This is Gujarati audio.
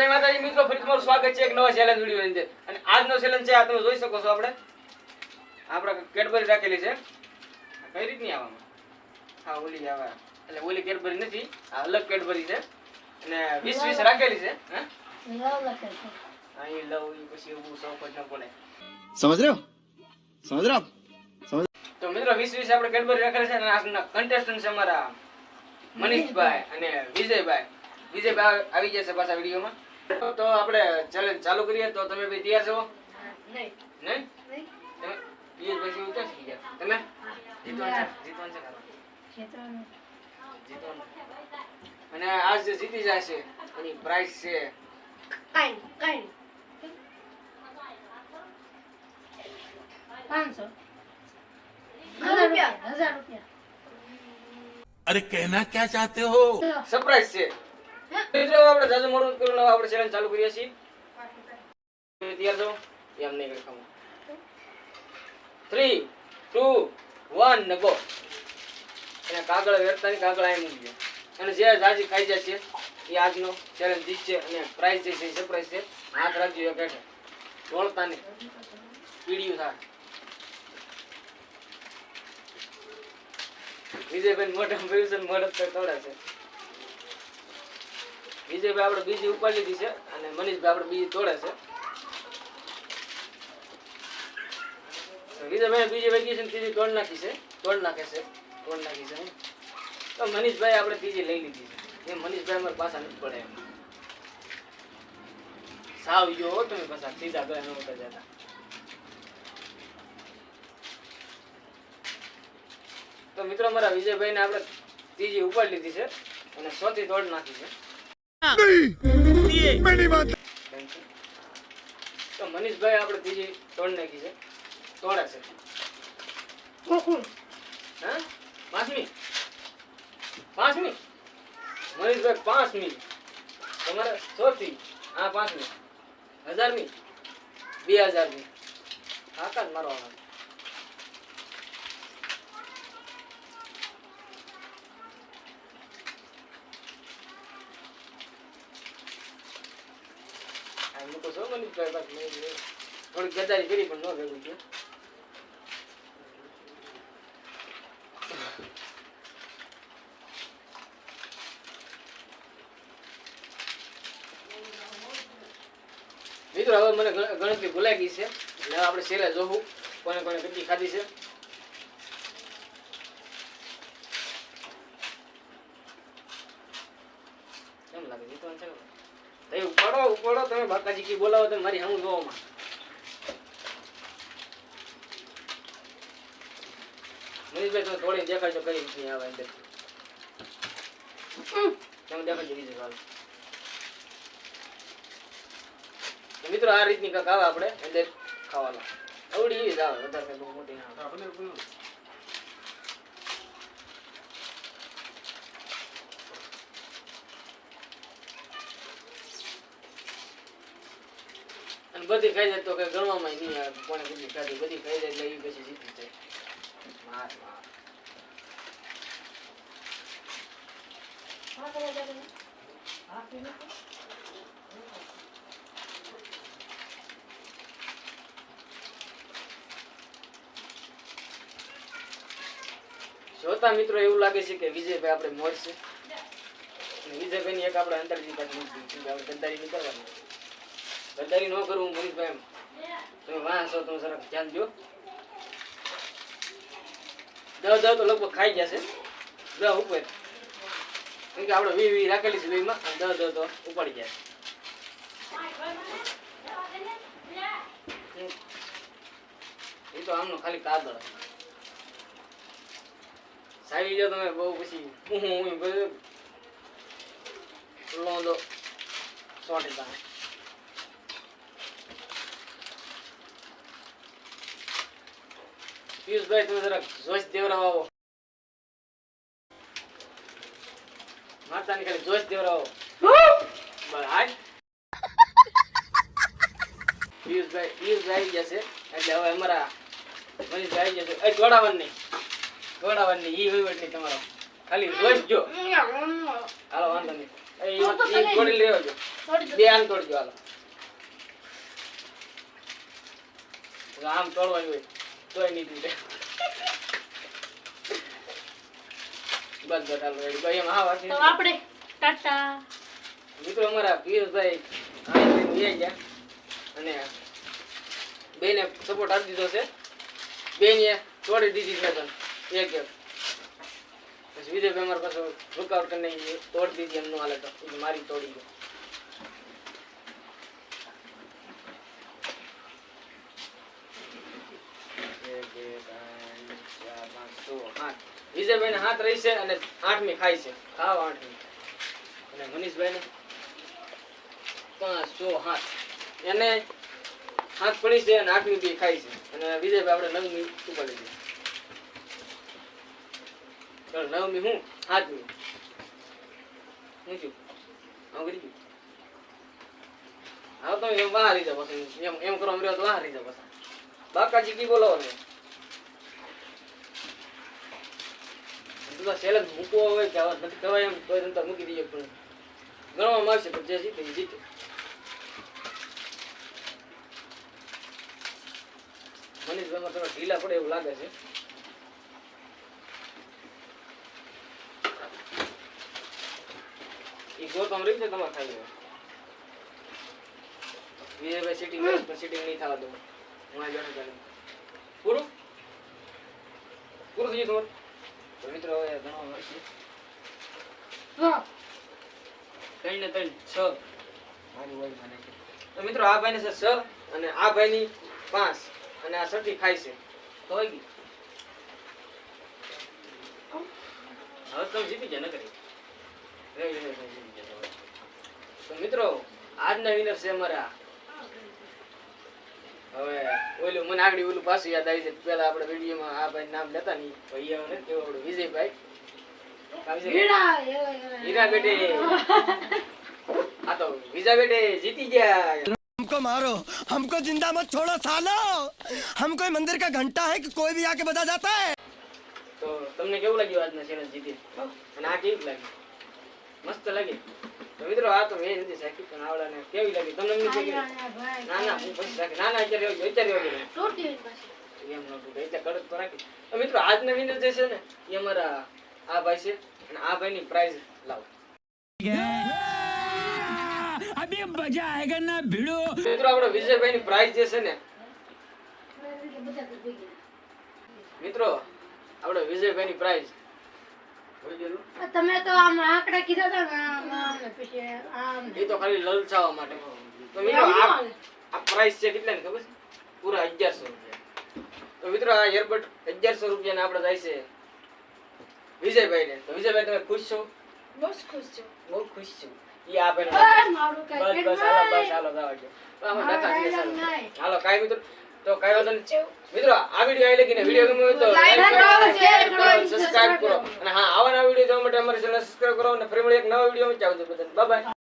જય માતાજી મિત્રો ફરી તમારું સ્વાગત છે એક નવા ચેલેન્જ વીડિયો અંદર. અને આજનો ચેલેન્જ છે આ તમે જોઈ શકો છો આપણે. આપણે કેડબરી રાખેલી છે. કઈ રીતની આવવામાં હા ઓલી આવા એટલે ઓલી કેડબરી નથી આ અલગ કેડબરી છે. અને વીસ વીસ રાખેલી છે હા? અહીં લવ પછી એવું ચોખવટ ન બોલે સમજ રહ્યો સમજ રહ્યો તો મિત્રો વીસ વીસ આપણે કેડબરી રાખેલી છે અને આજના કન્ટેસ્ટન્ટ છે અમારા મનીષભાઈ અને વિજયભાઈ. વિજયભાઈ આવી જશે પાછા વિડીયોમાં. તો આપણે ચેલેન્જ ચાલુ કરીએ તો તમે બી તૈયાર છો? નહીં. નહીં? અરે કહેના ક્યાં ચાહતે હો? સરપ્રાઈઝ છે. મિત્રો આપણે જાજુ મોડું કર્યું નવા આપણે ચેનલ ચાલુ કરીએ છીએ. તૈયાર છો? એમ નહીં કરી ખાવું થ્રી ટુ વન ને ગો એને કાગળ વેરતા કાગળ આવી મૂકી અને જે જાજી ખાઈ જાય છે એ આજનો ચેલેન્જ જીતશે અને પ્રાઇઝ જે છે એ સરપ્રાઈઝ છે. હાથ રાખજો એક હેઠે વળતા ને પીડિયું થાય. વિજયભાઈ મોઢા ભર્યું છે તોડે છે. વિજયભાઈ આપણે બીજી ઉપાડી લીધી છે અને મનીષભાઈ આપણે બીજી તોડે છે. વિજયભાઈ બીજી વગી છે ત્રીજી તોડ નાખી છે. તોડ નાખે છે. તોડ નાખી છે. તો મનીષભાઈ આપણે ત્રીજી લઈ લીધી છે. એ મનીષભાઈ અમારે પાછા નથી પડે એમ. સાવ યો તમે પાછા, સીધા ગયા નહોતા જતા. તો મિત્રો મારા વિજયભાઈ ને આપણે ત્રીજી ઉપાડી લીધી છે અને સોથી તોડ નાખી છે. તો મનીષભાઈ આપણે ત્રીજી તોડ નાખી છે. તોડે છે. હા? પાંચમી પાંચમી મનીષભાઈ પાંચમી તમારે ચોથી હા પાંચમી હજારમી બે હજારમી આકાશ મારવાનો આ મિત્રો, હવે મને ગણતરી ભૂલાઈ ગઈ છે. એટલે આપણે છેલ્લે જોવું કોને કોને કેટલી ખાધી છે. કેમ લાગે? તો એ ઉપાડો ઉપાડો. તમે બાકાજી કી બોલાવો તો મારી હમું જોવામાં. મનીષભાઈ તમે થોડી દેખાડશો કઈ નહીં આવે અંદર. તમે દેખાડજો બીજું વાત મિત્રો આ રીતની કાંક આવે આપણે અંદર ખાવાના. આવડી એવી જ આવે વધારે બહુ મોટી ના અને બધી ખાઈ જાય તો કઈ ગણવામાં નહીં આવે. કોને બધી ખાધી? બધી ખાઈ જાય એટલે એ પછી જીતી જાય. માર માર જોતા મિત્રો એવું લાગે છે કે વિજયભાઈ આપણે મળશે. વિજયભાઈ ની એક આપણે અંતરજી પાછી મૂકી દીધી. આપણે ગદ્દારી નહીં કરવાની ગદ્દારી ન કરવું મનીષભાઈ તમે વાંચો તમે જરાક ધ્યાન દો દસ દસ તો લગભગ ખાઈ જશે દસ ઉપર. કેમ કે આપણે વી વી રાખેલી છે વીમાં દસ દસ તો ઉપાડી જાય એ તો આમનો ખાલી કાદળ સારી જો તમે બહુ પછી. હું હું બધું લોંદો સોટી તમે પિયુષભાઈ તમે જરાક જોશ દેવરાવો માતાની ખાલી જોશ દેવરાવો બસ પિયુષભાઈ પિયુષભાઈ જશે એટલે હવે અમારા મનીષભાઈ જશે એ જોડાવન નહીં જોડાવન નહીં ઈ વહીવટ નહીં તમારો ખાલી જોશ જો હાલો વાંધો નહીં એ તોડી દો. બે આમ તોડજો હાલો આમ તોડવાનું હોય તોય નહીં તૂટે. બસ હાલો ready. ભાઈ એમ હા તો આપણે ટાટા. મિત્રો અમારા પિયુષભાઈ આનંદભાઈ વહી ગયા અને બેને સપોર્ટ આપી દીધો છે. બેને તોડી દીધી છે મેં એક એક. પછી વિજયભાઈ અમારા પાસે રૂકાવટ કરીને તોડી દીધી એમનું હાલે તો. મારી તોડી ગયો એક, બે, ત્રણ, ચાર, પાંચ, છ, આઠ. વિજયભાઈને હાથ રહી છે અને આઠમી ખાય છે. ખાવ આઠમી અને મનીષભાઈને પાંચ સો હાથ. એને હાથ પડી છે અને આઠમી બી ખાય છે. અને વિજયભાઈ આપણે નવમી ઉપાડી છે ચાલો, નવમી હું? હાથમી હું છું? આવું કરી ગયું હા તમે એમ બહાર રહી જાઓ પછી. એમ એમ કરો રહ્યો તો બહાર રહી જાઓ પછી. બાકાજી કી બોલો ને? તું તો સેલ મૂકવો હોય કે આવા નથી કહેવાય એમ તો તંતર મૂકી દઈએ પણ. ગણવામાં આવશે પણ જે જીતે એ જીતે મનીષભાઈમાં થોડા ઢીલા પડે એવું લાગે છે. ઈ ગોતમ રહી છે તમારે ખાઈ વિજયભાઈ સિટિંગ કરે નહીં થવા દઉં. હું આ બેઠો પૂરું? પૂરું થઈ ગયું તમારું? તો મિત્રો હવે મળશે હા. ત્રણ ને ત્રણ છ. મારી વય મને તો મિત્રો આ ભાઈને છે છ અને આ ભાઈની પાંચ અને આ છઠ્ઠી ખાય છે. તો હોય ગઈ હવે તમે જીતી ગયા ન કરી. તો મિત્રો આજના વિનર છે અમારા હવે ઓલું મને આગળ ઓલું પાછું યાદ આવી છે પેલા આપણે વિડીયોમાં આ ભાઈ નામ લેતા નહીં ભાઈ હવે નથી કેવું આપણું વિજયભાઈ આ વિજય- હીરા એવા એવા હીરા બેટે આ તો વિજા બેટે જીતી ગયા हमको मारो हमको जिंदा मत छोड़ो सालो हम कोई मंदिर का घंटा है कि कोई भी आके बजा जाता है તો તમને કેવું લાગ્યું આજના ચેલેન્જ જીતી અને આ કેવું લાગ્યું મસ્ત લાગી. તો મિત્રો આ તો મેં નથી સાખી પણ આવડાને કેવી લાગી? તમને નથી ના ના હું પછી સાખી ના ના અત્યારે એવું અત્યારે એવું તૂટી એમ ન તૂટે એટલે કડક તો રાખી તો મિત્રો આજનો વિનર જે છે ને એ અમારા આ ભાઈ છે અને આ ભાઈની પ્રાઇઝ લાવો. અભી મજા આયેગા ના ભીડો. મિત્રો આપણો વિજયભાઈ ની પ્રાઇઝ જે છે ને મિત્રો આપણો વિજયભાઈ ની પ્રાઇઝ તમે તો આમ આંકડા કીધા હતા ને આમ, આમ પછી આમ. એ તો ખાલી લલચાવવા માટે. તો મિત્રો આ આ પ્રાઇસ છે કેટલાની ખબર છે? પૂરા અગિયારસો રૂપિયા. તો મિત્રો આ એરબડ અગિયારસો રૂપિયાના આપણે જાય છે વિજયભાઈને. તો વિજયભાઈ તમે ખુશ છો? બહુ ખુશ છું. બહુ ખુશ છું. ઈ આ ભાઈને બસ બસ હાલો બસ હાલો જાવ. હાલો કાંઈ મિત્રો તો કઈ વાંધો નહીં. મિત્રો આ વીડિયો આવી લગીને વીડિયો ગમ્યો તો like કરો, શેર કરો, સબસ્ક્રાઇબ કરો. અને હા આવા નવા વીડિયો જોવા માટે અમારી ચેનલ સબસ્ક્રાઇબ કરો અને ફરી મળી એક નવા વીડિયો માં. બધા બાય બાય